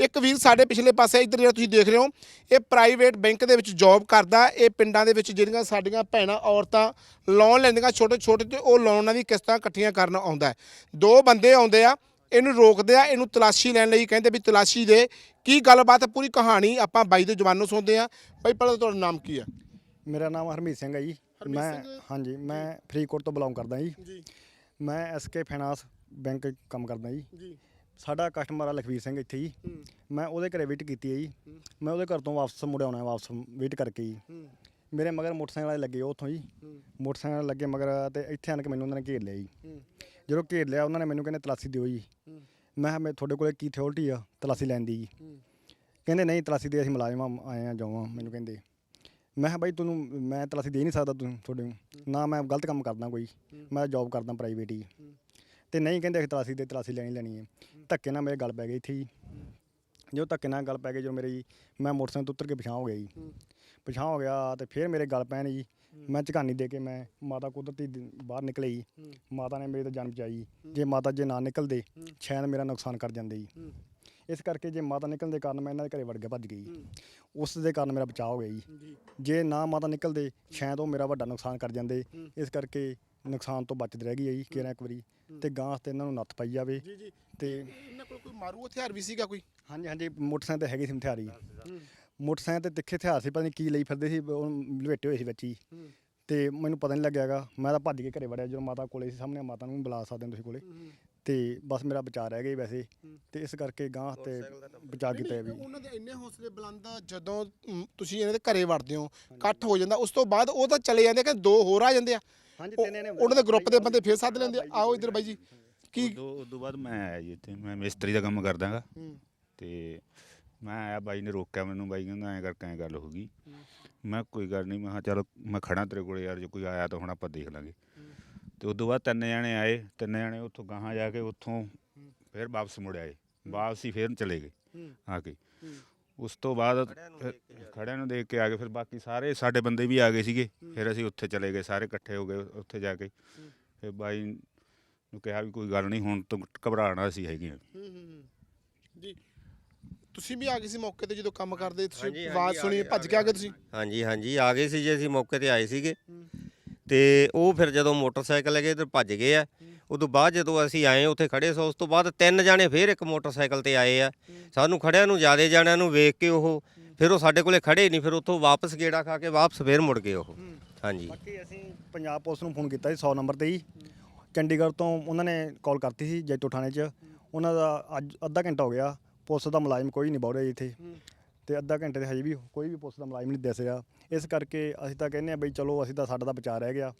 ਇੱਕ ਵੀਰ ਸਾਡੇ ਪਿਛਲੇ ਪਾਸੇ ਇੱਧਰ ਜਿਹੜਾ ਤੁਸੀਂ ਦੇਖ ਰਹੇ ਹੋ ਇਹ ਪ੍ਰਾਈਵੇਟ ਬੈਂਕ ਦੇ ਵਿੱਚ ਜੌਬ ਕਰਦਾ ਇਹ ਪਿੰਡਾਂ ਦੇ ਵਿੱਚ ਜਿਹੜੀਆਂ ਸਾਡੀਆਂ ਭੈਣਾਂ ਔਰਤਾਂ ਲੋਨ ਲੈਂਦੀਆਂ ਛੋਟੇ ਛੋਟੇ ਤੇ ਉਹ ਲੋਨਾਂ ਦੀ ਕਿਸ਼ਤਾਂ ਇਕੱਠੀਆਂ ਕਰਨ ਆਉਂਦਾ ਦੋ ਬੰਦੇ ਆਉਂਦੇ ਆ ਇਹਨੂੰ ਰੋਕਦੇ ਆ ਇਹਨੂੰ ਤਲਾਸ਼ੀ ਲੈਣ ਲਈ ਕਹਿੰਦੇ ਵੀ ਤਲਾਸ਼ੀ ਦੇ। ਕੀ ਗੱਲਬਾਤ ਪੂਰੀ ਕਹਾਣੀ ਆਪਾਂ ਬਾਈ ਦੇ ਜ਼ਬਾਨੋਂ ਸੁਣਦੇ ਆ। ਬਾਈ ਪਹਿਲਾਂ ਤੁਹਾਡਾ ਨਾਮ ਕੀ ਹੈ ਮੇਰਾ ਨਾਮ ਹਰਮੀਤ ਸਿੰਘ ਹੈ ਜੀ। ਮੈਂ। ਹਾਂਜੀ ਮੈਂ ਫਰੀਦਕੋਟ ਤੋਂ ਬਿਲੋਂਗ ਕਰਦਾ ਜੀ। ਜੀ। ਮੈਂ ਐਸਕੇ ਫਾਈਨਾਂਸ ਬੈਂਕ ਕੰਮ ਕਰਦਾ ਜੀ। ਜੀ। ਸਾਡਾ ਕਸਟਮਰ ਆ ਲਖਵੀਰ ਸਿੰਘ ਇੱਥੇ ਜੀ। ਮੈਂ ਉਹਦੇ ਘਰੇ ਵੇਟ ਕੀਤੀ ਹੈ ਜੀ। ਮੈਂ ਉਹਦੇ ਘਰ ਤੋਂ ਵਾਪਸ ਮੁੜ ਆਉਣਾ ਵਾਪਸ ਵੇਟ ਕਰਕੇ ਜੀ। ਮੇਰੇ ਮਗਰ ਮੋਟਰਸਾਈਕਲ ਵਾਲੇ ਲੱਗੇ ਉੱਥੋਂ ਜੀ। ਮੋਟਰਸਾਈਕਲ ਲੱਗੇ ਮਗਰ ਤੇ ਇੱਥੇ ਆਣ ਕੇ ਮੈਨੂੰ ਉਹਨਾਂ ਨੇ ਘੇਰ ਲਿਆ ਜੀ। ਜਦੋਂ ਘੇਰ ਲਿਆ ਉਹਨਾਂ ਨੇ ਮੈਨੂੰ ਕਹਿੰਦੇ ਤਲਾਸੀ ਦਿਓ ਜੀ। ਮੈਂ ਕਿਹਾ ਮੈਂ ਤੁਹਾਡੇ ਕੋਲੇ ਕੀ ਥਿਓਰਟੀ ਆ? ਤਲਾਸੀ ਲੈਣ ਦੀ ਜੀ। ਕਹਿੰਦੇ ਨਹੀਂ ਤਲਾਸੀ ਦੇ ਅਸੀਂ ਮੁਲਾਜ਼ਮ ਆਏ ਆ ਜਾਵਾਂ ਮੈਨੂੰ ਕਹਿੰਦੇ। ਮੈਂ ਕਿਹਾ ਬਾਈ ਤੁਹਾਨੂੰ ਮੈਂ ਤਲਾਸੀ ਦੇ ਨਹੀਂ ਸਕਦਾ ਤੁਹਾਨੂੰ ਤੁਹਾਡੇ ਨੂੰ। ਨਾ ਮੈਂ ਗਲਤ ਕੰਮ ਕਰਦਾ ਕੋਈ। ਮੈਂ ਜੌਬ ਕਰਦਾ ਪ੍ਰਾਈਵੇਟ ਹੀ। ਤੇ ਨਹੀਂ ਕਹਿੰਦੇ ਅਸੀਂ ਤਲਾਸੀ 'ਤੇ ਤਲਾਸੀ ਲੈਣੀ ਲੈਣੀ ਹੈ। ਧੱਕੇ ਨਾਲ ਮੇਰੇ ਗੱਲ ਪੈ ਗਈ ਇੱਥੇ ਜੀ। ਜੋ ਧੱਕੇ ਨਾਲ ਗੱਲ ਪੈ ਗਈ ਜੋ ਮੇਰੀ, ਮੈਂ ਮੋਟਰਸਾਈਕਲ ਤੋਂ ਉਤਰ ਕੇ ਪਛਾਣ ਹੋ ਗਿਆ ਜੀ। ਪਿਛਾਂ ਹੋ ਗਿਆ ਤੇ ਫਿਰ ਮੇਰੇ ਗੱਲ ਪੈਣ ਜੀ। ਮੈਂ ਝਕਾਨੀ ਦੇ ਕੇ ਮੈਂ ਮਾਤਾ ਕੁਦਰਤੀ ਬਾਹਰ ਨਿਕਲੇ ਜੀ। ਮਾਤਾ ਨੇ ਮੇਰੇ ਤੇ ਜਾਨ ਬਚਾਈ ਜੇ। ਮਾਤਾ ਜੇ ਨਾ ਨਿਕਲਦੇ, ਸ਼ਾਇਦ ਮੇਰਾ ਨੁਕਸਾਨ ਕਰ ਜਾਂਦੇ ਜੀ। ਇਸ ਕਰਕੇ ਜੇ ਮਾਤਾ ਨਿਕਲਣ ਦੇ ਕਾਰਨ ਮੈਂ ਇਹਨਾਂ ਦੇ ਘਰੇ ਵੜ ਗਿਆ ਭੱਜ ਗਈ ਉਸ ਦੇ ਕਾਰਨ ਮੇਰਾ ਬਚਾਅ ਹੋ ਗਿਆ ਜੀ। ਜੇ ਨਾ ਮਾਤਾ ਨਿਕਲਦੇ, ਸ਼ਾਇਦ ਉਹ ਮੇਰਾ ਵੱਡਾ ਨੁਕਸਾਨ ਕਰ ਜਾਂਦੇ। ਇਸ ਕਰਕੇ ਨੁਕਸਾਨ ਤੋਂ ਬਚਦ ਰਹਿ ਗਈ ਹੈ ਜੀ ਕਿਹੜਾ ਇੱਕ ਵਾਰੀ। ਤੇ ਗਾਂ ਤੇ ਇਹਨਾਂ ਨੂੰ ਨੱਥ ਪਾਈ ਜਾਵੇ ਜੀ ਜੀ। ਤੇ ਇਹਨਾਂ ਕੋਲ ਕੋਈ ਮਾਰੂ ਹਥਿਆਰ ਵੀ ਸੀਗਾ ਕੋਈ? ਹਾਂਜੀ ਹਾਂਜੀ ਮੋਟਰਸਾਈਕਲ ਤੇ ਹੈਗੇ ਸੀ ਹਥਿਆਰੀ ਮੋਟਰਸਾਈਕਲ ਤੇ ਤਿੱਖੇ ਹਥਿਆਰ ਸੀ ਪਤਾ ਨਹੀਂ ਕੀ ਲਈ ਫਿਰਦੇ ਸੀ ਉਹ ਲਵੇਟੇ ਹੋਏ ਸੀ ਵਿੱਚ ਹੀ। ਤੇ ਮੈਨੂੰ ਪਤਾ ਨਹੀਂ ਲੱਗਿਆਗਾ ਮੈਂ ਤਾਂ ਭੱਜ ਕੇ ਘਰੇ ਵੜਿਆ ਜਦੋਂ ਮਾਤਾ ਕੋਲੇ ਸੀ ਸਾਹਮਣੇ ਮਾਤਾ ਨੂੰ ਵੀ ਬੁਲਾ ਸਕਦੇ ਹੋ ਤੁਸੀਂ ਕੋਲੇ। ਤੇ ਬਸ ਮੇਰਾ ਬਚਾਅ ਰਹਿ ਗਿਆ ਜੀ ਵੈਸੇ। ਤੇ ਇਸ ਕਰਕੇ ਗਾਂ ਤੇ ਬਚਾਅ। ਕੀਤਾ ਹੈ ਵੀ। ਉਹਨਾਂ ਦੇ ਇੰਨੇ ਹੌਸਲੇ ਬੁਲੰਦ ਆ, ਜਦੋਂ ਮ, ਤੁਸੀਂ ਇਹਨਾਂ ਦੇ ਘਰੇ ਵੜਦੇ ਹੋ ਇਕੱਠ ਹੋ ਜਾਂਦਾ ਉਸ ਤੋਂ ਬਾਅਦ ਉਹ ਤਾਂ ਚਲੇ ਜਾਂਦੇ ਕਿ ਦੋ ਹੋਰ ਆ ਜਾਂਦੇ ਆ। ਹਾਂਜੀ ਉਹ- ਉਹਨਾਂ ਦੇ ਗਰੁੱਪ ਦੇ ਬੰਦੇ ਫੇਰ ਸੱਦ ਲੈਂਦੇ ਆ, ਆਓ ਇੱਧਰ ਬਾਈ ਜੀ। ਕੀ ਉਦੋਂ ਉਦੋਂ ਬਾਅਦ ਮੈਂ ਆਇਆ ਜੀ ਇੱਥੇ। ਮੈਂ ਮਿਸਤਰੀ ਦਾ ਕੰਮ ਕਰਦਾਗਾ। ਹੂੰ, ਤੇ ਮੈਂ ਆਇਆ ਬਾਈ ਨੇ ਰੋਕਿਆ ਮੈਨੂੰ। ਬਾਈ ਕਹਿੰਦਾ ਐਂ ਕਰਕੇ ਐਂ ਗੱਲ ਹੋ ਗਈ? ਮੈਂ ਕੋਈ ਗੱਲ ਨਹੀਂ। ਮੈਂ ਕਿਹਾ ਚਲ ਮੈਂ ਖੜਾ ਤੇਰੇ ਕੋਲੇ ਯਾਰ। ਜੇ ਕੋਈ ਆਇਆ ਤਾਂ ਹੁਣ ਆਪਾਂ ਦੇਖ ਲਾਂਗੇ। ਤੇ ਉਦੋਂ ਬਾਅਦ ਤਿੰਨ ਜਣੇ ਆਏ ਤਿੰਨ ਜਣੇ ਉੱਥੋਂ ਗਾਹਾਂ ਜਾ ਕੇ ਉੱਥੋਂ ਫਿਰ ਵਾਪਸ ਮੁੜ ਆਏ। ਵਾਪਸ ਹੀ ਫਿਰ ਚਲੇ ਗਏ। ਆ ਕੇ। ਉਸ ਤੋਂ ਬਾਅਦ ਖੜਿਆਂ ਨੂੰ ਦੇਖ ਕੇ ਆ ਗਏ ਫਿਰ ਬਾਕੀ ਸਾਰੇ ਸਾਡੇ ਬੰਦੇ ਵੀ ਆ ਗਏ ਸੀਗੇ। ਫਿਰ ਅਸੀਂ ਉੱਥੇ ਚਲੇ ਗਏ ਸਾਰੇ ਇਕੱਠੇ ਹੋ ਗਏ ਉੱਥੇ ਜਾ ਕੇ। ਫਿਰ ਬਾਈ ਨੂੰ ਕਿਹਾ ਵੀ ਕੋਈ ਗੱਲ ਨਹੀਂ ਹੁਣ ਤੂੰ ਘਬਰਾਣਾ ਸੀ ਹੈਗੀ ਹੂੰ, ਹੂੰ, ਹੂੰ। ਜੀ ਤੁਸੀਂ ਵੀ ਆ ਗਏ ਸੀ ਮੌਕੇ ਤੇ ਜਦੋਂ ਕੰਮ ਕਰਦੇ ਤੁਸੀਂ ਆਵਾਜ਼ ਸੁਣੀ ਭੱਜ ਕੇ ਆ ਗਏ ਤੁਸੀਂ? ਹਾਂਜੀ ਹਾਂਜੀ ਆ ਗਏ ਸੀ ਜੇ ਅਸੀਂ ਮੌਕੇ ਤੇ ਆਏ ਸੀਗੇ। ਤੇ ਉਹ ਫਿਰ ਜਦੋਂ ਮੋਟਰਸਾਈਕਲ ਲਗੇ ਤੇ ਭੱਜ ਗਏ ਆ। ਉਦੋਂ ਬਾਅਦ ਜਦੋਂ ਅਸੀਂ ਆਏ ਉੱਥੇ ਖੜੇ ਸੋ ਉਸ ਤੋਂ ਬਾਅਦ ਤਿੰਨ ਜਾਣੇ ਫੇਰ ਇੱਕ ਮੋਟਰਸਾਈਕਲ ਤੇ ਆਏ ਆ। ਸਾਨੂੰ ਖੜਿਆਂ ਨੂੰ ਜਿਆਦੇ ਜਾਣਿਆਂ ਨੂੰ ਵੇਖ ਕੇ ਉਹ ਫਿਰ ਉਹ ਸਾਡੇ ਕੋਲੇ ਖੜੇ ਨਹੀਂ ਫਿਰ ਉੱਥੋਂ ਵਾਪਸ ਗੇੜਾ ਖਾ ਕੇ ਵਾਪਸ ਫੇਰ ਮੁੜ ਗਏ ਉਹ। ਹਾਂਜੀ। ਬਾਕੀ ਅਸੀਂ ਪੰਜਾਬ ਪੁਲਿਸ ਨੂੰ ਫੋਨ ਕੀਤਾ ਸੀ 100 ਨੰਬਰ ਤੇ ਹੀ ਚੰਡੀਗੜ੍ਹ ਤੋਂ ਉਹਨਾਂ ਨੇ ਕਾਲ ਕਰਤੀ ਸੀ ਜੈਤੋ ਥਾਣੇ 'ਚ। ਉਹਨਾਂ ਦਾ ਅੱਜ ਅੱਧਾ ਘੰਟਾ ਹੋ ਗਿਆ। ਪੁਲਿਸ ਦਾ ਮੁਲਾਜ਼ਮ ਕੋਈ ਨਹੀਂ ਬੌੜ ਰਿਹਾ ਜੀ ਇੱਥੇ। ਤੇ ਅੱਧਾ ਘੰਟੇ ਦੇ ਹਜੇ ਵੀ ਕੋਈ ਵੀ ਪੁਲਿਸ ਦਾ ਮੁਲਾਜ਼ਮ ਨਹੀਂ ਦਿਸ ਰਿਹਾ। ਇਸ ਕਰਕੇ ਅਸੀਂ ਤਾਂ ਕਹਿੰਦੇ ਆ ਬਈ ਚਲੋ ਅਸੀਂ ਤਾਂ ਸਾਡਾ ਤਾਂ ਬਚਾਅ ਰਹਿ ਗਿਆ।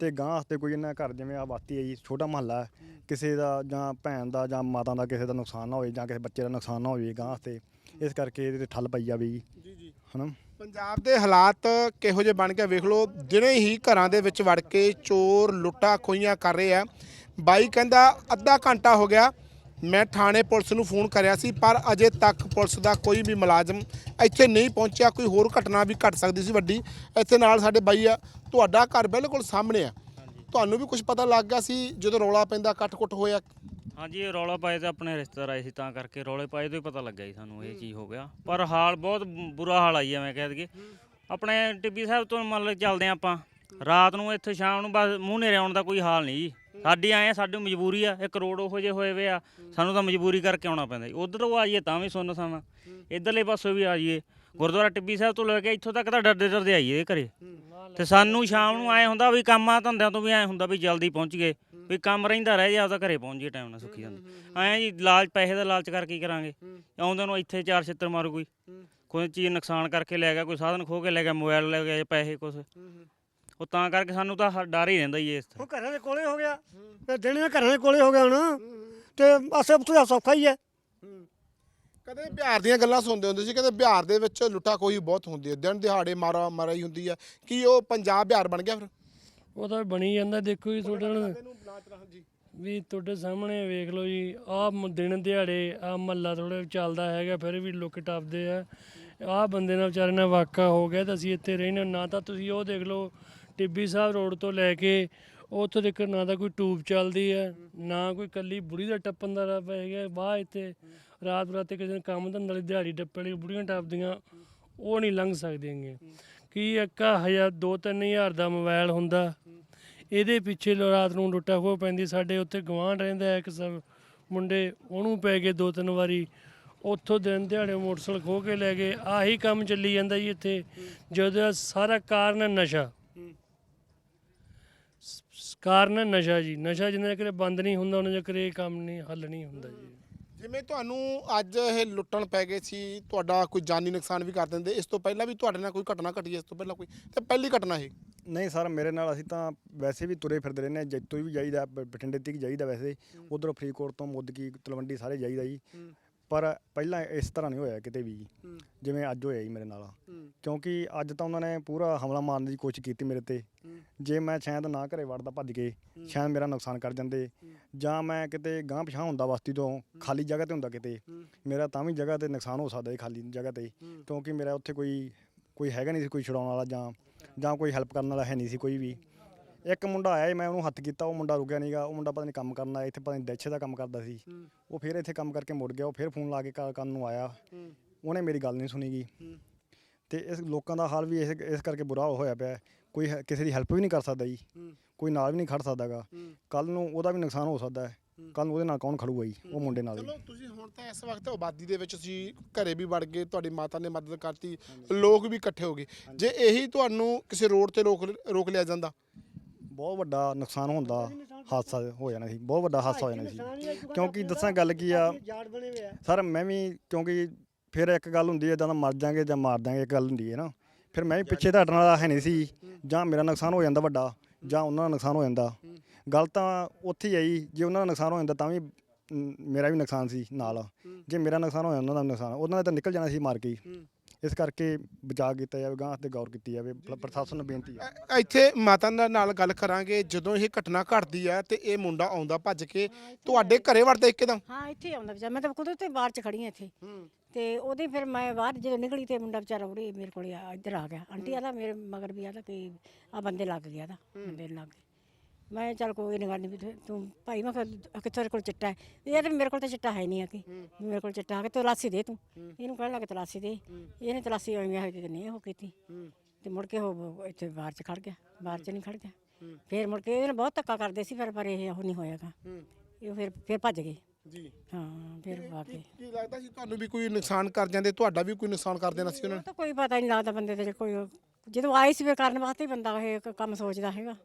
ਤੇ ਗਾਂ ਵਾਸਤੇ ਕੋਈ ਇਹਨਾਂ ਘਰ ਜਿਵੇਂ ਆ ਬਾਤੀ ਹੈ ਜੀ ਛੋਟਾ ਮਹੱਲਾ ਕਿਸੇ ਦਾ ਜਾਂ ਭੈਣ ਦਾ ਜਾਂ ਮਾਤਾ ਦਾ ਕਿਸੇ ਦਾ ਨੁਕਸਾਨ ਨਾ ਹੋਵੇ ਜਾਂ ਕਿਸੇ ਬੱਚੇ ਦਾ ਨੁਕਸਾਨ ਨਾ ਹੋਵੇ ਗਾਂ ਵਾਸਤੇ ਇਸ ਕਰਕੇ ਇਹਦੇ ਤੇ ਠੱਲ ਪਈ ਜਾਵੇ ਜੀ। ਜੀ ਜੀ। ਹਨਾ? ਪੰਜਾਬ ਦੇ ਹਾਲਾਤ ਕਿਹੋ ਜਿਹੇ ਬਣ ਕੇ ਵੇਖ ਲਓ ਦਿਨੇ ਹੀ ਘਰਾਂ ਦੇ ਵਿੱਚ ਵੜ ਕੇ ਚੋਰ ਲੁੱਟਾ ਖੋਈਆਂ ਕਰ ਰਹੇ ਆ। ਬਾਈ ਕਹਿੰਦਾ ਅੱਧਾ ਘੰਟਾ ਹੋ ਗਿਆ। ਮੈਂ ਥਾਣੇ ਪੁਲਿਸ ਨੂੰ ਫੋਨ ਕਰਿਆ ਸੀ ਪਰ ਅਜੇ ਤੱਕ ਪੁਲਿਸ ਦਾ ਕੋਈ ਵੀ ਮੁਲਾਜ਼ਮ ਇੱਥੇ ਨਹੀਂ ਪਹੁੰਚਿਆ ਕੋਈ ਹੋਰ ਘਟਨਾ ਵੀ ਘਟ ਸਕਦੀ ਸੀ ਵੱਡੀ। ਇੱਥੇ ਨਾਲ ਸਾਡੇ ਬਾਈ ਆ ਤੁਹਾਡਾ ਘਰ ਬਿਲਕੁਲ ਸਾਹਮਣੇ ਆ। ਤੁਹਾਨੂੰ ਵੀ ਕੁਝ ਪਤਾ ਲੱਗ ਗਿਆ ਸੀ ਜਦੋਂ ਰੌਲਾ ਪੈਂਦਾ ਕੱਟ-ਕੁੱਟ ਹੋਇਆ? ਹਾਂਜੀ ਇਹ ਰੌਲਾ ਪਾਏ ਤੇ ਆਪਣੇ ਰਿਸ਼ਤੇਦਾਰ ਆਏ ਸੀ ਤਾਂ ਕਰਕੇ ਰੌਲੇ ਪਾਏ ਤੋਂ ਹੀ ਪਤਾ ਲੱਗਿਆ ਜੀ ਸਾਨੂੰ ਇਹ ਚੀਜ਼ ਹੋ ਗਿਆ। ਪਰ ਹਾਲ ਬਹੁਤ ਬੁਰਾ ਹਾਲ ਆਈ ਐ ਮੈਂ ਕਹਿ ਦਈਏ। ਆਪਣੇ ਟਿੱਬੀ ਸਾਹਿਬ ਤੋਂ ਮੰਨ ਲਓ ਚੱਲਦੇ ਆਪਾਂ। ਰਾਤ ਨੂੰ ਇੱਥੇ ਸ਼ਾਮ ਨੂੰ ਬਸ ਮੂੰਹ ਨੇਰੇ ਆਉਣ ਦਾ ਕੋਈ ਹਾਲ ਨਹੀਂ ਜੀ। ਸਾਡੀ ਆਏ ਆ, ਸਾਡੀ ਮਜਬੂਰੀ ਆ, ਇੱਕ ਕਰੋੜ ਉਹੋ ਜਿਹੇ ਹੋਏ ਵੇ ਆ, ਸਾਨੂੰ ਤਾਂ ਮਜਬੂਰੀ ਕਰਕੇ ਆਉਣਾ ਪੈਂਦਾ ਜੀ। ਉਧਰੋਂ ਆ ਜਾਈਏ, ਤਾਂ ਵੀ ਸੁਣ ਸਾਵਾਂ ਇਧਰਲੇ ਪਾਸੋਂ ਵੀ ਆ ਜਾਈਏ। ਗੁਰਦੁਆਰਾ ਟਿੱਬੀ ਸਾਹਿਬ ਤੋਂ ਲੈ ਕੇ ਇੱਥੋਂ ਤੱਕ ਤਾਂ ਡਰਦੇ ਡਰਦੇ ਆਈਏ ਘਰੇ। ਤੇ ਸਾਨੂੰ ਸ਼ਾਮ ਨੂੰ ਆਏ ਹੁੰਦਾ ਵੀ ਕੰਮਾਂ ਧੰਦਿਆਂ ਤੋਂ ਵੀ ਐ ਹੁੰਦਾ ਵੀ ਜਲਦੀ ਪਹੁੰਚ ਗਏ, ਵੀ ਕੰਮ ਰਹਿੰਦਾ ਰਹਿ ਜਾ, ਆਪਦਾ ਘਰੇ ਪਹੁੰਚ ਜੀ ਟਾਈਮ ਨਾਲ ਸੁੱਕੀ ਜਾਂਦਾ। ਐਂ ਜੀ, ਲਾਲਚ, ਪੈਸੇ ਦਾ ਲਾਲਚ ਕਰ ਕੀ ਕਰਾਂਗੇ। ਆਉਂਦੇ ਨੂੰ ਇੱਥੇ ਚਾਰ ਛਿੱਤਰ ਮਾਰੂ ਕੋਈ। ਕੋਈ ਚੀਜ਼ ਨੁਕਸਾਨ ਕਰਕੇ ਲੈ ਗਿਆ, ਕੋਈ ਸਾਧਨ ਖੋ ਕੇ ਲੈ ਗਿਆ ਮੋਬਾਈਲ ਲੈ ਗਿਆ, ਪੈਸੇ ਕੁਛ। ਉਹ ਤਾਂ ਕਰਕੇ ਸਾਨੂੰ ਤਾਂ ਹ- ਡਰ ਹੀ ਰਹਿੰਦਾ ਜੀ ਇਸ ਤਰ੍ਹਾਂ। ਉਹ ਘਰਾਂ ਦੇ ਕੋਲੇ ਹੋ ਗਿਆ। ਤੇ ਦਿਨ ਦੇ ਘਰਾਂ ਦੇ ਕੋਲੇ ਹੋ ਗਿਆ ਹੁਣ। ਤੇ ਅਸੇ ਤੋਂ ਸੌਖਾ ਹੀ ਹੈ। ਕਦੇ ਬਿਹਾਰ ਦੀਆਂ ਗੱਲਾਂ ਸੁਣਦੇ ਹੁੰਦੇ ਸੀ ਕਹਿੰਦੇ ਬਿਹਾਰ ਦੇ ਵਿੱਚ ਲੁੱਟਾ ਕੋਈ ਬਹੁਤ ਹੁੰਦੀ ਹੈ। ਦਿਨ ਦਿਹਾੜੇ ਮਾਰਾ ਮਾਰਾਈ ਹੁੰਦੀ ਹੈ। ਕੀ ਉਹ ਪੰਜਾਬ ਬਿਹਾਰ ਬਣ ਗਿਆ ਫਿਰ? ਉਹ ਤਾਂ ਬਣੀ ਜਾਂਦਾ ਦੇਖੋ ਜੀ ਤੁਹਾਡੇ ਨਾਲ। ਵੀ ਤੁਹਾਡੇ ਸਾਹਮਣੇ ਵੇਖ ਲਓ ਜੀ ਆਹ ਮ- ਦਿਨ ਦਿਹਾੜੇ ਆ ਮਹੱਲਾ ਥੋੜਾ ਚੱਲਦਾ ਹੈਗਾ ਫਿਰ ਵੀ ਲੋਕ ਟੱਪਦੇ ਆ। ਆਹ ਬੰਦੇ ਨਾਲ ਵਿਚਾਰੇ ਨਾਲ ਵਾਕਾ ਹੋ ਗਿਆ ਤਾਂ ਅਸੀਂ ਇੱਥੇ ਰਹਿਣਾ ਨਾ ਤਾਂ ਤੁਸੀਂ ਉਹ ਦੇਖ ਲਓ ਟਿੱਬੀ ਸਾਹਿਬ ਰੋਡ ਤੋਂ ਲੈ ਕੇ ਉੱਥੋਂ ਤੱਕ ਨਾ ਤਾਂ ਕੋਈ ਟੂਬ ਚੱਲਦੀ ਹੈ, ਨਾ ਕੋਈ ਕੱਲੀ ਬੁੜੀ ਦਾ ਟੱਪਣ ਦਾ ਰੱਬ ਹੈਗਾ ਵਾਹ ਇੱਥੇ ਰਾਤ ਬਰਾਤੇ ਕਿਸੇ ਨੇ ਕੰਮ ਧੰਦੇ ਵਾਲੀ ਦਿਹਾੜੀ ਟੱਪਣ ਵਾਲੀ ਬੁੜੀਆਂ ਟੱਪਦੀਆਂ, ਉਹ ਨਹੀਂ ਲੰਘ ਸਕਦੀਆਂ ਕੀ ਇੱਕ ਹਜ਼ਾਰ ਦੋ ਤਿੰਨ ਹਜ਼ਾਰ ਦਾ ਮੋਬਾਈਲ ਹੁੰਦਾ। ਇਹਦੇ ਪਿੱਛੇ ਰਾਤ ਨੂੰ ਲੁੱਟਾ ਖੋਹ ਪੈਂਦੀ, ਸਾਡੇ ਉੱਥੇ ਗਵਾਂਢ ਰਹਿੰਦਾ ਹੈ ਇੱਕ ਸਭ ਮੁੰਡੇ, ਉਹਨੂੰ ਪੈ ਗਏ ਦੋ ਤਿੰਨ ਵਾਰੀ। ਉੱਥੋਂ ਦਿਨ ਦਿਹਾੜੇ ਮੋਟਰਸਾਈਕਲ ਖੋਹ ਕੇ ਲੈ ਗਏ, ਆਹੀ ਕੰਮ ਚੱਲੀ ਜਾਂਦਾ ਜੀ ਇੱਥੇ। ਜਦੋਂ ਸਾਰਾ ਕਾਰਨ ਹੈ ਨਸ਼ਾ। ਕਾਰਨ ਹੈ ਨਸ਼ਾ ਜੀ। ਨਸ਼ਾ ਜਿੰਨਾ ਚਿਰ ਬੰਦ ਨਹੀਂ ਹੁੰਦਾ ਉਹਨਾਂ ਚਿਰ ਇਹ ਕੰਮ ਨਹੀਂ ਹੱਲ ਨਹੀਂ ਹੁੰਦਾ ਜੀ। ਜਿਵੇਂ ਤੁਹਾਨੂੰ ਅੱਜ ਇਹ ਲੁੱਟਣ ਪੈ ਗਏ ਸੀ ਤੁਹਾਡਾ ਕੋਈ ਜਾਨੀ ਨੁਕਸਾਨ ਵੀ ਕਰ ਦਿੰਦੇ ਇਸ ਤੋਂ ਪਹਿਲਾਂ ਵੀ ਤੁਹਾਡੇ ਨਾਲ ਕੋਈ ਘਟਨਾ ਘਟੀ ਇਸ ਤੋਂ ਪਹਿਲਾਂ ਕੋਈ ਤੇ ਪਹਿਲੀ ਘਟਨਾ ਇਹ? ਨਹੀਂ ਸਰ ਮੇਰੇ ਨਾਲ ਅਸੀਂ ਤਾਂ ਵੈਸੇ ਵੀ ਤੁਰੇ ਫਿਰਦੇ ਰਹਿੰਦੇ ਹਾਂ ਜੈਤੋ ਵੀ ਜਾਈਦਾ ਬ- ਬਠਿੰਡੇ ਤੱਕ ਜਾਈਦਾ ਵੈਸੇ। ਉਧਰੋਂ ਫਰੀਦਕੋਟ ਤੋਂ ਮੁੱਦਕੀ ਤਲਵੰਡੀ ਸਾਰੇ ਜਾਈਦਾ ਜੀ। ਪਰ ਪਹਿਲਾਂ ਇਸ ਤਰ੍ਹਾਂ ਨਹੀਂ ਹੋਇਆ ਕਿਤੇ ਵੀ। ਜੀ ਜਿਵੇਂ ਅੱਜ ਹੋਇਆ ਜੀ ਮੇਰੇ ਨਾਲ। ਕਿਉਂਕਿ ਅੱਜ ਤਾਂ ਉਹਨਾਂ ਨੇ ਪੂਰਾ ਹਮਲਾ ਮਾਰਨ ਦੀ ਕੋਸ਼ਿਸ਼ ਕੀਤੀ ਮੇਰੇ ਤੇ। ਜੇ ਮੈਂ ਸ਼ਾਇਦ ਨਾ ਘਰੇ ਵੜਦਾ ਭੱਜ ਕੇ ਸ਼ਾਇਦ ਮੇਰਾ ਨੁਕਸਾਨ ਕਰ ਜਾਂਦੇ। ਜਾਂ ਮੈਂ ਕਿਤੇ ਗਾਂਹ ਪਿਛਾਂ ਹੁੰਦਾ ਬਸਤੀ ਤੋਂ ਖਾਲੀ ਜਗ੍ਹਾ ਤੇ ਹੁੰਦਾ ਕਿਤੇ। ਮੇਰਾ ਤਾਂ ਵੀ ਜਗ੍ਹਾ ਤੇ ਨੁਕਸਾਨ ਹੋ ਸਕਦਾ ਜੀ ਖਾਲੀ ਜਗ੍ਹਾ ਤੇ। ਕਿਉਂਕਿ ਮੇਰਾ ਉੱਥੇ ਕੋਈ ਕੋਈ ਹੈਗਾ ਨਹੀਂ ਸੀ ਕੋਈ ਛੁਡਾਉਣ ਵਾਲਾ ਜਾਂ ਜਾਂ ਕੋਈ ਹੈਲਪ ਕਰਨ ਵਾਲਾ ਹੈ ਨਹੀਂ ਸੀ ਕੋਈ ਵੀ। ਇੱਕ ਮੁੰਡਾ ਆਇਆ ਜੀ, ਮੈਂ ਉਹਨੂੰ ਹੱਥ ਕੀਤਾ ਉਹ ਮੁੰਡਾ ਰੁਕਿਆ ਨਹੀਂਗਾ ਉਹ ਮੁੰਡਾ ਪਤਾ ਨਹੀਂ ਕੰਮ ਕਰਨ ਆਇਆ ਇੱਥੇ ਪਤਾ ਨਹੀਂ ਡੈਛੇ ਦਾ ਕੰਮ ਕਰਦਾ ਸੀ। ਉਹ ਫਿਰ ਇੱਥੇ ਕੰਮ ਕਰਕੇ ਮੁੜ ਗਿਆ ਉਹ ਫਿਰ ਫੋਨ ਲਾ ਕੇ ਕ- ਕਰਨ ਨੂੰ ਆਇਆ। ਉਹਨੇ ਮੇਰੀ ਗੱਲ ਨਹੀਂ ਸੁਣੀਗੀ ਤੇ ਇਸ ਲੋਕਾਂ ਦਾ ਹਾਲ ਵੀ ਇਸ ਇਸ ਕਰਕੇ ਬੁਰਾ ਹੋਇਆ ਪਿਆ। ਹੈ। ਕੋਈ ਹੈ- ਕਿਸੇ ਦੀ ਹੈਲਪ ਵੀ ਨਹੀਂ ਕਰ ਸਕਦਾ ਜੀ। ਕੋਈ ਨਾਲ ਵੀ ਨਹੀਂ ਖੜ ਸਕਦਾਗਾ ਕੱਲ ਨੂੰ ਉਹਦਾ ਵੀ ਨੁਕਸਾਨ ਹੋ ਸਕਦਾ ਹੈ। ਕੱਲ ਨੂੰ ਉਹਦੇ ਨਾਲ ਕੌਣ ਖੜੂਗਾ ਜੀ ਉਹ ਮੁੰਡੇ ਨਾਲ ਚਲੋ ਤੁਸੀਂ ਹੁਣ ਤਾਂ ਇਸ ਵਕਤ ਆਬਾਦੀ ਦੇ ਵਿੱਚ ਸੀ ਘਰੇ ਵੀ ਵੜ ਗਏ ਤੁਹਾਡੀ ਮਾਤਾ ਨੇ ਮਦਦ ਕਰਤੀ ਲੋਕ ਵੀ ਇਕੱਠੇ ਹੋ ਗਏ। ਜੇ ਇਹੀ ਤੁਹਾਨੂੰ ਕਿਸੇ ਰੋਡ ਤੇ ਰੋਕ ਰੋਕ ਲਿਆ ਜਾਂਦਾ ਬਹੁਤ ਵੱਡਾ ਨੁਕਸਾਨ ਹੋਣ ਦਾ ਹਾਦਸਾ ਹੋ ਜਾਣਾ ਸੀ। ਬਹੁਤ ਵੱਡਾ ਹਾਦਸਾ ਹੋ ਜਾਣਾ ਸੀ। ਕਿਉਂਕਿ ਦੱਸਾਂ ਗੱਲ ਕੀ ਆ। ਸਰ ਮੈਂ ਵੀ ਕਿਉਂਕਿ ਫਿਰ ਇੱਕ ਗੱਲ ਹੁੰਦੀ ਹੈ ਜਦੋਂ ਮਰ ਜਾਾਂਗੇ ਜਾਂ ਮਾਰ ਦਾਂਗੇ ਇੱਕ ਗੱਲ ਹੁੰਦੀ ਹੈ ਨਾ। ਫਿਰ ਮੈਂ ਵੀ ਪਿੱਛੇ ਤਾਂ ਹਟਣ ਵਾਲਾ ਹੈ ਨਹੀਂ ਸੀ ਜਾਂ ਮੇਰਾ ਨੁਕਸਾਨ ਹੋ ਜਾਂਦਾ ਵੱਡਾ ਜਾਂ ਉਹਨਾਂ ਦਾ ਨੁਕਸਾਨ ਹੋ ਜਾਂਦਾ। ਗੱਲ ਤਾਂ ਉੱਥੇ ਹੀ ਆਈ ਜੇ ਉਹਨਾਂ ਦਾ ਨੁਕਸਾਨ ਹੋ ਜਾਂਦਾ ਤਾਂ ਵੀ ਮੇਰਾ ਵੀ ਨੁਕਸਾਨ ਸੀ ਨਾਲ। ਜੇ ਮੇਰਾ ਨੁਕਸਾਨ ਹੋਇਆ ਉਹਨਾਂ ਦਾ ਨੁਕਸਾਨ। ਉਹਨਾਂ ਨੇ ਤਾਂ ਨਿਕਲ ਜਾਣਾ ਸੀ ਮਾਰ ਕੇ ਹੀ। ਇਸ ਕਰਕੇ ਬਚਾਅ ਕੀਤਾ ਜਾਵੇ ਗਾਂ ਤੇ ਗੌਰ ਕੀਤੀ ਜਾਵੇ ਪ੍ਰਸ਼ਾਸਨ ਨੂੰ ਬੇਨਤੀ ਹੈ ਇੱਥੇ ਮਾਤਾ ਦੇ ਨਾਲ ਗੱਲ ਕਰਾਂਗੇ ਜਦੋਂ ਇਹ ਘਟਨਾ ਘਟਦੀ ਹੈ ਤੇ ਇਹ ਮੁੰਡਾ ਆਉਂਦਾ ਭੱਜ ਕੇ ਤੁਹਾਡੇ ਘਰੇ ਵੜਦਾ ਇੱਕਦਮ? ਹਾਂ ਇੱਥੇ ਆਉਂਦਾ ਵਿਚਾਰਾ ਮੈਂ ਤਾਂ ਕੁਦਰਤ ਤੇ ਬਾਹਰ ਚ ਖੜੀ ਹਾਂ ਇੱਥੇ। ਤੇ ਉਹਦੇ ਫਿਰ ਮੈਂ ਬਾਹਰ ਜਦੋਂ ਨਿਕਲੀ ਤੇ ਮੁੰਡਾ ਵਿਚਾਰਾ ਉਰੇ ਮੇਰੇ ਕੋਲੇ ਆ- ਇੱਧਰ ਆ ਗਿਆ। ਆਂਟੀ ਆਦਾ ਮੇਰੇ ਮਗਰ ਵੀ ਆਦਾ ਕਿ ਆ ਬੰਦੇ ਲੱਗ ਗਿਆ ਦਾ ਬੰਦੇ ਲੱਗ ਗਏ। ਮੈਂ ਚੱਲ ਕੋਈ ਨਹੀਂ ਗੱਲ ਨਹੀਂ ਵੀ ਤੂੰ- ਭਾਈ ਮੈਂ ਕਿਹਾ ਕਿ ਤੇਰੇ ਕੋਲ ਚਿੱਟਾ ਹੈ? ਇਹ ਤਾਂ ਮੇਰੇ ਕੋਲ ਤਾਂ ਚਿੱਟਾ ਹੈ ਨਹੀਂ ਆ ਕਿ। ਮੇਰੇ ਕੋਲ ਚਿੱਟਾ ਆ ਕਿ ਤਲਾਸੀ ਦੇ ਤੂੰ। ਇਹਨੂੰ ਕਹਿਣ ਲੱਗ ਤਲਾਸੀ ਦੇ। ਇਹਨੇ ਤਲਾਸੀ ਐਵੇਂ ਹੈ ਕਿ ਨਹੀਂ ਉਹ ਕੀਤੀ। ਤੇ ਮੁੜ ਕੇ ਉਹ ਇੱਥੇ ਬਾਹਰ ਚ ਖੜ ਗਿਆ। ਬਾਹਰ ਚ ਨਹੀਂ ਖੜ ਗਿਆ। ਫਿਰ ਮੁੜ ਕੇ ਇਹਦੇ ਨਾਲ ਬਹੁਤ ਧੱਕਾ ਕਰਦੇ ਸੀ ਪਰ ਪਰ ਇਹ ਉਹ ਨਹੀਂ ਹੋਇਆਗਾ। ਇਹ ਫਿਰ ਫਿਰ ਭੱਜ ਗਏ। ਜੀ। ਹਾਂ ਫਿਰ ਆ ਕੇ ਲੱਗਦਾ ਸੀ ਤੁਹਾਨੂੰ ਵੀ ਕੋਈ ਨੁਕਸਾਨ ਕਰ ਜਾਂਦੇ? ਤੁਹਾਡਾ ਵੀ ਕੋਈ ਨੁਕਸਾਨ ਕਰ ਦੇਣਾ ਸੀ ਉਹਨਾਂ ਉਹ ਤਾਂ ਕੋਈ ਪਤਾ ਨਹੀਂ ਲੱਗਦਾ ਬੰਦੇ ਤੇ ਕੋਈ ਜਦੋਂ ਆਏ ਸੀ ਫਿਰ ਕਰਨ ਵਾਸਤੇ ਬੰਦਾ ਇਹ ਕੰਮ ਸੋਚਦਾ ਹੈਗਾ।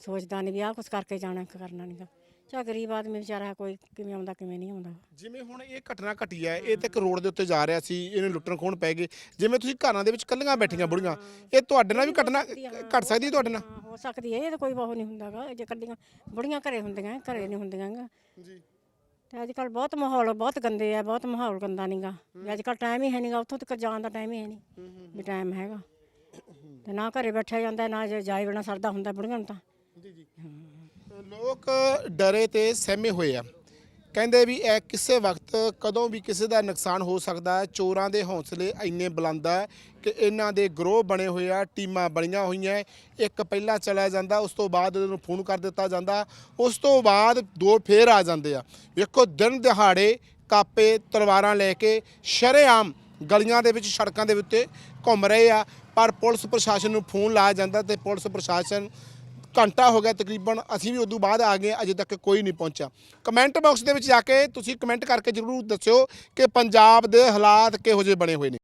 ਸੋਚਦਾ ਨਹੀਂ ਵੀ ਆਹ ਕੁਛ ਕਰਕੇ ਜਾਣਾ ਕਰਨਾ ਨਹੀਂਗਾ ਚਾ ਗਰੀਬ ਆਦਮੀ ਵਿਚਾਰਾ ਕੋਈ ਕਿਵੇਂ ਆਉਂਦਾ ਕਿਵੇਂ ਨਹੀਂ ਆਉਂਦਾ। ਜਿਵੇਂ ਹੁਣ ਇਹ ਘਟਨਾ ਘਟੀ ਹੈ ਇਹ ਤੇ ਇੱਕ ਰੋਡ ਦੇ ਉੱਤੇ ਜਾ ਰਿਹਾ ਸੀ ਇਹਨੇ ਲੁੱਟਣ ਖੋਣ ਪੈ ਗਏ। ਜਿਵੇਂ ਤੁਸੀਂ ਘਰਾਂ ਦੇ ਵਿੱਚ ਕੱਲੀਆਂ ਬੈਠੀਆਂ ਬੁੜੀਆਂ ਇਹ ਤੁਹਾਡੇ ਨਾਲ ਵੀ ਘਟਨਾ ਘਟ ਸਕਦੀ ਹੈ ਤੁਹਾਡੇ ਨਾਲ? ਹਾਂ ਹੋ ਸਕਦੀ ਹੈ ਇਹ ਤਾਂ ਕੋਈ ਬਹੁ ਨਹੀਂ ਹੁੰਦਾਗਾ ਜੇ ਕੱਲੀਆਂ ਬੁੜੀਆਂ ਘਰੇ ਹੁੰਦੀਆਂ ਘਰੇ ਨਹੀਂ ਹੁੰਦੀਆਂ ਗਾ। ਜੀ। ਤੇ ਅੱਜ ਕੱਲ ਬਹੁਤ ਮਾਹੌਲ ਬਹੁਤ ਗੰਦੇ ਆ ਬਹੁਤ ਮਾਹੌਲ ਗੰਦਾ ਨਹੀਂਗਾ ਅੱਜ ਕੱਲ ਟਾਈਮ ਹੀ ਹੈ ਨਹੀਂਗਾ ਉੱਥੋਂ ਤੱਕ ਜਾਣ ਦਾ ਟਾਈਮ ਹੀ ਹੈ ਨਹੀਂ ਵੀ ਟਾਈਮ ਹੈਗਾ। ਤੇ ਨਾ ਘਰੇ ਬੈਠਿਆ ਜਾਂਦਾ ਨਾ ਜੇ ਜਾਏ ਬਿਨਾ ਸਰਦਾ ਹੁੰਦਾ ਬੁੜੀਆਂ ਨੂੰ ਤਾਂ। ਜੀ ਜੀ। ਲੋਕ ਡਰੇ ਤੇ ਸਹਿਮੇ ਹੋਏ ਆ। ਕਹਿੰਦੇ ਵੀ ਇਹ ਕਿਸੇ ਵਕਤ ਕਦੋਂ ਵੀ ਕਿਸੇ ਦਾ ਨੁਕਸਾਨ ਹੋ ਸਕਦਾ ਹੈ। ਚੋਰਾਂ ਦੇ ਹੌਸਲੇ ਇੰਨੇ ਬੁਲੰਦ ਹੈ ਕਿ ਇਹਨਾਂ ਦੇ ਗਰੋਹ ਬਣੇ ਹੋਏ ਆ, ਟੀਮਾਂ ਬਣੀਆਂ ਹੋਈਆਂ। ਇੱਕ ਪਹਿਲਾਂ ਚਲਾ ਜਾਂਦਾ, ਉਸ ਤੋਂ ਬਾਅਦ ਉਹਨੂੰ ਫੋਨ ਕਰ ਦਿੱਤਾ ਜਾਂਦਾ। ਉਸ ਤੋਂ ਬਾਅਦ ਦੋ ਫੇਰ ਆ ਜਾਂਦੇ ਆ। ਵੇਖੋ, ਦਿਨ ਦਿਹਾੜੇ ਕਾਪੇ, ਤਲਵਾਰਾਂ ਲੈ ਕੇ ਸ਼ਰੇਆਮ ਗਲੀਆਂ ਦੇ ਵਿੱਚ, ਸੜਕਾਂ ਦੇ ਉੱਤੇ ਘੁੰਮ ਰਹੇ ਆ। ਪਰ ਪੁਲਿਸ ਪ੍ਰਸ਼ਾਸਨ ਨੂੰ ਫੋਨ ਲਾਇਆ ਜਾਂਦਾ ਤੇ ਪੁਲਿਸ ਪ੍ਰਸ਼ਾਸਨ ਘੰਟਾ ਹੋ ਗਿਆ ਤਕਰੀਬਨ, ਅਸੀਂ ਵੀ ਉਦੋਂ ਬਾਅਦ ਆ ਗਏ, ਅਜੇ ਤੱਕ ਕੋਈ ਨਹੀਂ ਪਹੁੰਚਿਆ। ਕਮੈਂਟ ਬਾਕਸ ਦੇ ਵਿੱਚ ਜਾ ਕੇ ਤੁਸੀਂ ਕਮੈਂਟ ਕਰਕੇ ਜਰੂਰ ਦੱਸਿਓ ਕਿ ਪੰਜਾਬ ਦੇ ਹਾਲਾਤ ਕਿਹੋ ਜਿਹੇ ਬਣੇ ਹੋਏ ਨੇ।